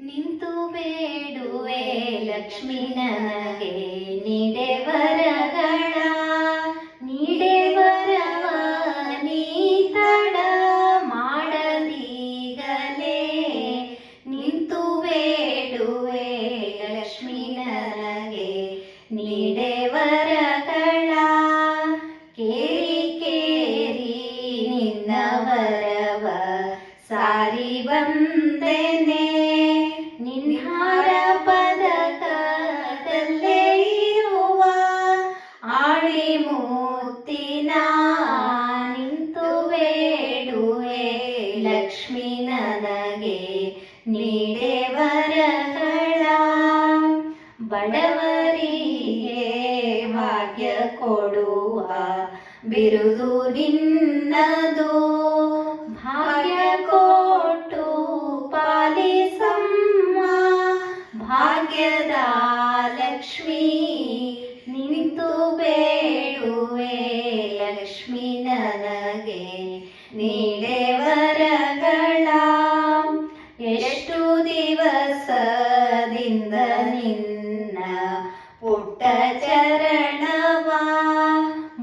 ನಿಂತು ಬೇಡುವೆ ಲಕ್ಷ್ಮಿ ನನಗೆ ನೀಡೆ ವರಗಳ ನೀಡೆ ವರವ ನೀ ತಡ ಮಾಡದೀಗಲೇ. ನಿಂತು ಬೇಡುವೆ ಲಕ್ಷ್ಮಿ ನನಗೆ ನೀಡೆ ವರಗಳ ಕೇರಿ ಕೇರಿ ನಿನ್ನ ವರವ ಸಾರಿ ಬಂದೆನೆ ನೀಡೆ ವರಗಳ ಬಡವರಿಗೆ ಭಾಗ್ಯ ಕೊಡುವ, ಬಿರುದು ನಿನ್ನದು ಭಾಗ್ಯ ಕೊಟ್ಟು ಪಾಲಿಸಮ್ಮ. ಭಾಗ್ಯದ ಲಕ್ಷ್ಮಿ ನಿಂತು ಬೇಡುವೆ, ಲಕ್ಷ್ಮಿ ನನಗೆ ನೀಡೆ ಎಷ್ಟು ದಿವಸದಿಂದ ನಿನ್ನ ಪುಟ್ಟ ಚರಣವ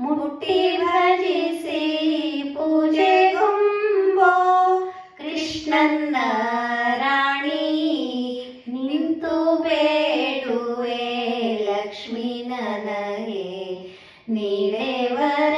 ಮುಟ್ಟಿ ಭಜಿಸಿ ಪೂಜೆಗುಂಬೋ ಕೃಷ್ಣನ್ನ ರಾಣಿ ನಿಂತು ಬೇಡುವೆ ಲಕ್ಷ್ಮೀ ನನಗೆ ನೀಡೇವರ